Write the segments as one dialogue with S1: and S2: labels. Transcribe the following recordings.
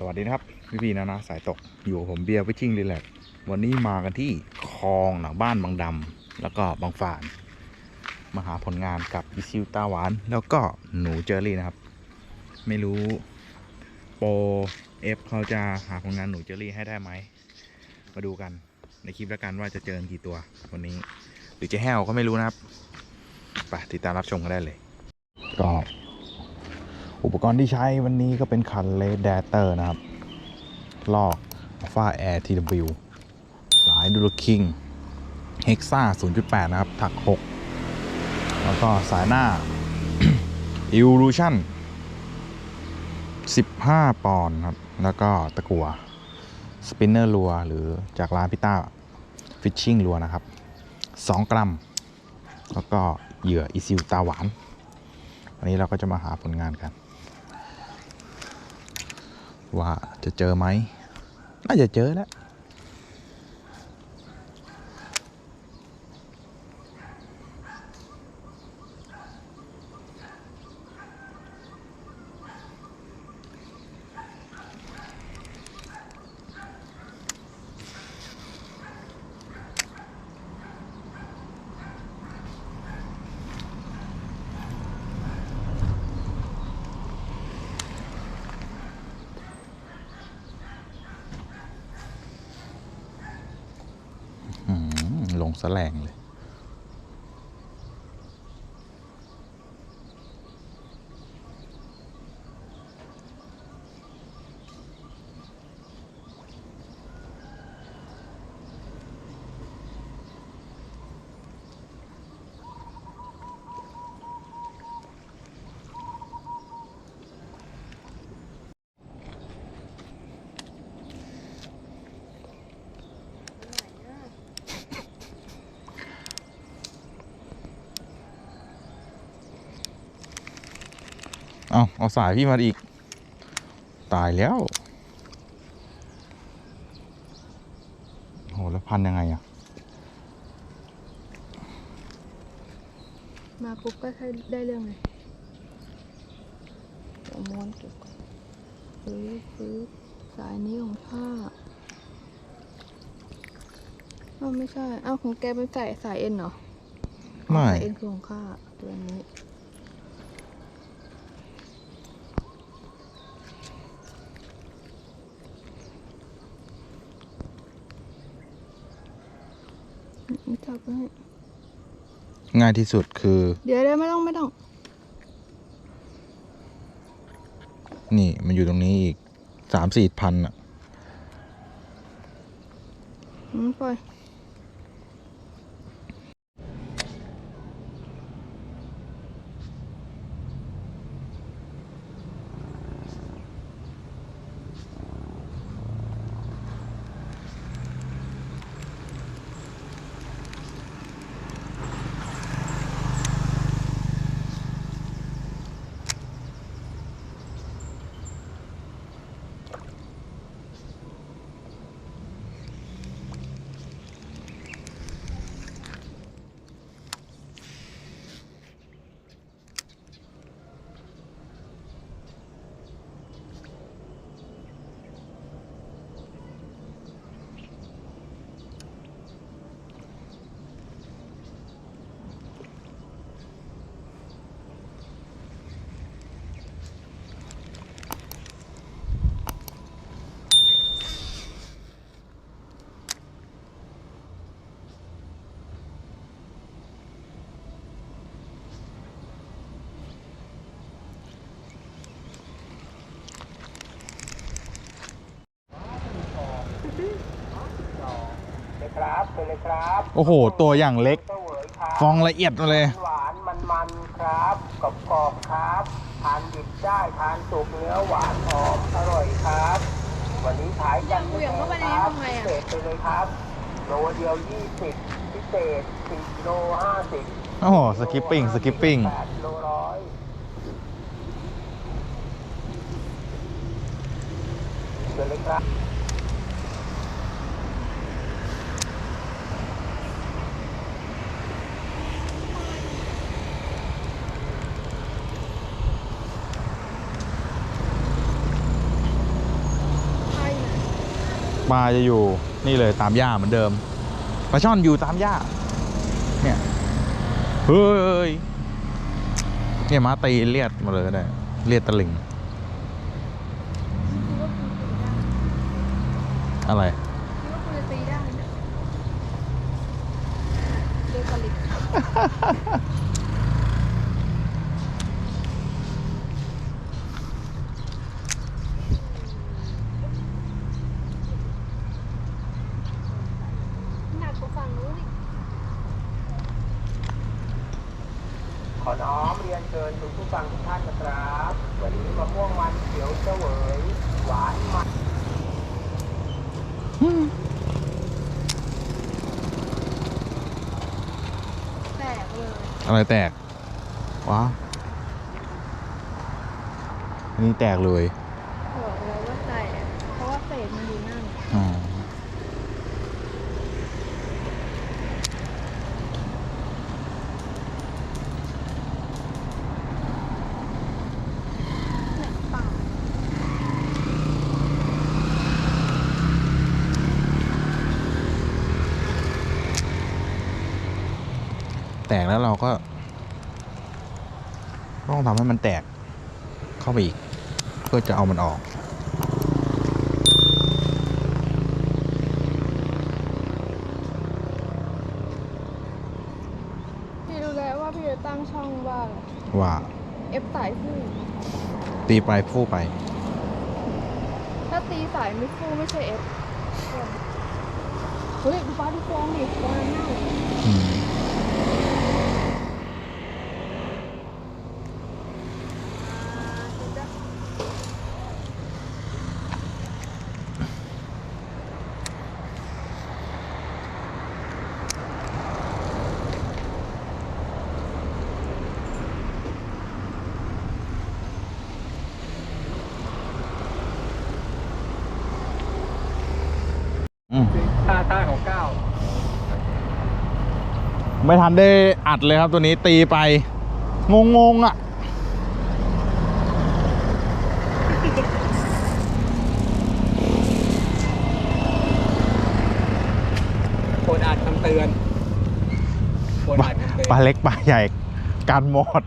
S1: สวัสดีนะครับ พี่พีนะนะสายตกอยู่กับผมเบียร์วิชิงรีแลกวันนี้มากันที่คลองหนังบ้านบางดำแล้วก็บางฝานมาหาผลงานกับอิซิวตาหวาน แล้วก็หนูเจอรี่นะครับ ไม่รู้โปรเอฟเขาจะหาผลงานหนูเจอรี่ให้ได้ไหม มาดูกันในคลิปแล้วกันว่าจะเจอกี่ตัววันนี้ หรือจะแห้วก็ไม่รู้นะครับไปติดตามรับชมกันได้เลย ก็ อุปกรณ์ที่ใช้วันนี้ก็เป็นคันเลดแดเตอร์นะครับ ลอกฟ้าแอร์ TW สายดูลคิงเฮกซ่า0.8 นะครับ ถัก 6 แล้วก็สายหน้า Evolution 15 ปอนด์ครับ แล้วก็ตะกัวสปินเนอร์ลัวหรือจากร้านพิต้าฟิชชิ่งลัวนะครับ 2 กรัม แล้วก็เหยื่ออีซิวตาหวาน วันนี้เราก็จะมาหาผลงานกัน ว่าจะเจอไหมน่าจะเจอแล้ว อืม ลงแสแลงเลย เอาเอาสายพี่มาอีก ตายแล้วโหแล้วพันยังไงอะ
S2: มาปุ๊บก็ใช้ได้เรื่องเลยเดี๋ยวม้วนเก็บก่อนฟื้นฟื้นสายนี้ของข้าเอ้าไม่ใช่เอ้าของแกเป็นสายสายเอ็นเหรอ
S1: ไม่
S2: สายเอ็นคือของข้าตัวนี้ ไม่ จับให้
S1: ง่ายที่สุดคือ
S2: เดี๋ยวเดี๋ยวไม่ต้องไม่ต้อง
S1: นี่มันอยู่ตรงนี้อีกสามสี่พันอะ
S2: อืมปล่อย
S3: ไปเลยครับ
S1: โอ้โห ตัวอย่างเล็ก
S3: เสวยครับ
S1: ฟองละเอียดมาเลย
S3: หวานมันมันๆครับกรอบกรอบๆครับ ทานดิบได้ทานสุกเนื้อหวานหอมอร่อยครับ วันนี้ขายกัน
S2: เหวี่ยงเข้าไปในนี้
S3: ครับ
S2: ทำไง
S3: พิ
S2: อะ
S3: เศษไปเลยครับโลเดียว20พิเศษ10โล50
S1: โอ้โห สกิปปิ้ง สกิปปิ้ง
S3: 8โลร้อยเชิญเลยครับ
S1: ปลาจะอยู่นี่เลยตามหญ้าเหมือนเดิมปลาช่อนอยู่ตามหญ้าเนี่ยเฮ้ยเนี่ยมาตีเลียดมาเลยก็ได้เลียดตะลิงอะไร
S2: คิดว่าคุณจะตีได้ไหมเด็กผลิตหนักกว่าฝั่งนู้นอีก
S3: ขอน้อมเรียนเชิญคุณผู้ฟังทุกท่านนะครับ วันนี้มะม่วงมันเขียวเสวย หวานมัน
S2: แตกเลย
S1: อะไรแตกว้าอันนี้แตกเลย
S2: บอกเลยว่าแตกเพราะว่าเศษมันอยู่นั่น
S1: อ๋อ
S2: เนี่ยปาก
S1: แตกแล้วเราก็ ต้องทำให้มันแตกเข้าไปอีก เพื่อจะเอามันออก
S2: พี่รู้แล้วว่าพี่จะตั้งช่องว่าอะไร
S1: ว่า
S2: เอฟสายคู่
S1: ตีปลายผู้ไป
S2: ถ้าตีสายไม่คู่ไม่ใช่เอฟเฮ้ยดูฟ้าดูฟองดิฟองน้ำเน่า
S1: อืมอืม
S3: ท่าท่าของเก้า
S1: ไม่ทันได้อัดเลยครับตัวนี้ตีไป งงงๆอะ
S3: โคนอ่านคำเตือนโคนอ่านคำเตือน
S1: ปลาเล็กปลาใหญ่กันหมด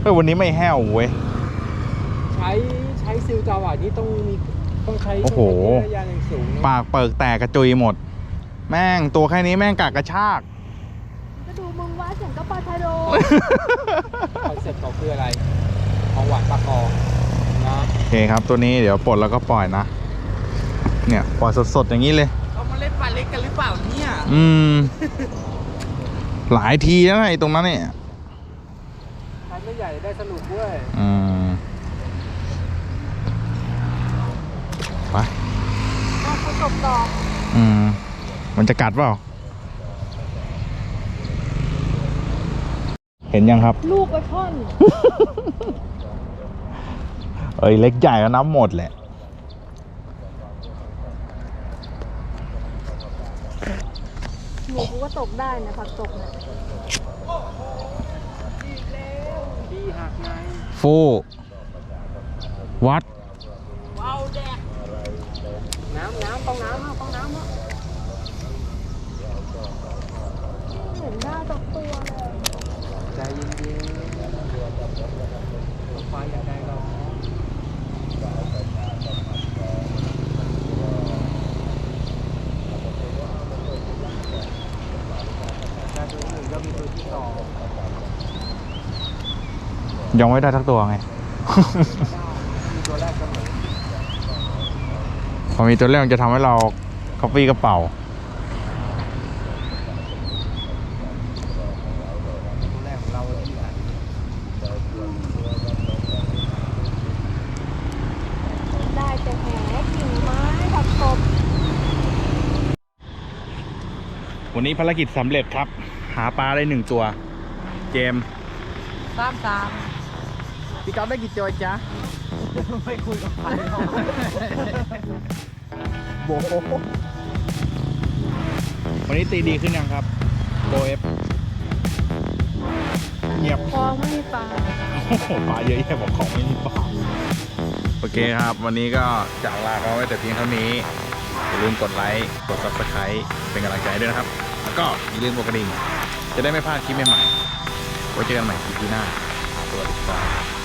S1: เฮ้ยวันนี้ไม่แห้วเว้ย
S3: ใช้ใช้ซิลจาวานี่ต้องมีต้องใช้
S1: โอ้โห
S3: ต้องใช้ระยะอย่างสูงนะ
S1: ปากเปิกแตกกระจุยหมด แม่งตัวแค่นี้แม่งกากกระชาก
S2: ก็ดูมึงว่าเสียงก็ปลาชาโด
S3: คอนเซ็ปต์เขาคืออะไรของหวานปลากอนะ
S1: โอเคครับ ตัวนี้เดี๋ยวปลดแล้วก็ปล่อยนะ เนี่ยปล่อยสดๆอย่างนี้เลย
S3: เขามาเล่นปลาเล็กกันหรือเปล่าเนี่ย
S1: อืม หลายทีแล้วนะไอ้ตรงนั้นเนี่ย
S3: ใช้ไม่ใหญ่ได้สนุกด้วย
S1: อืมไป
S2: เอาประสบดอก
S1: อืม มันจะกัดเปล่า เห็นยังครับ
S2: ลูกไปพ่อน
S1: เอ้ยเล็กใหญ่ก็นับหมดแหละ
S2: หนูกูก็ตกได้นะผักตกเนี่ย
S3: ดีหักไง
S1: ฟูวัด
S3: น้ำน้ำต้องน้ำนะต้องน้ำนะ
S2: เห็น ได้ตกตัวเลย
S3: ใจเย็นๆต้องไฟอย่าได้เราได้ตัวที่หนึ่งก็มีตัวที่สอง
S1: ยังไม่ได้ทักตัวไง
S3: มีตัวแรกเสมอ
S1: พอมีตัวแรกมันจะทำให้เรากระปี้กระเป๋า
S3: ตัวแรกของเราที่ไหน
S2: ได้แต่แหกิ่งไม้ผักตบ
S1: วั นนี้ภารกิจสำเร็จครับ หาปลาได้หนึ่งตัว เจมส์
S3: สามสาม
S1: พี่ก๊อฟได้กี่ตัวจ๊ะ
S3: ไม่คุยกับใคร
S1: โบวันนี้ตีดีขึ้นยังครับโบเอฟเงียบ
S2: คลองไม่มีปลา
S1: โอ้โหปลาเยอะแยะบอกของไม่มีปลาโอเคครับ วันนี้ก็จากลาเขาไว้แต่เพียงเท่านี้อย่าลืมกดไลค์ กด subscribe เป็นกำลังใจด้วยนะครับ แล้วก็อย่าลืมกดกระดิ่ง จะได้ไม่พลาดคลิปใหม่ๆไว้เจอกันใหม่คลิปหน้าสวัสดีครับ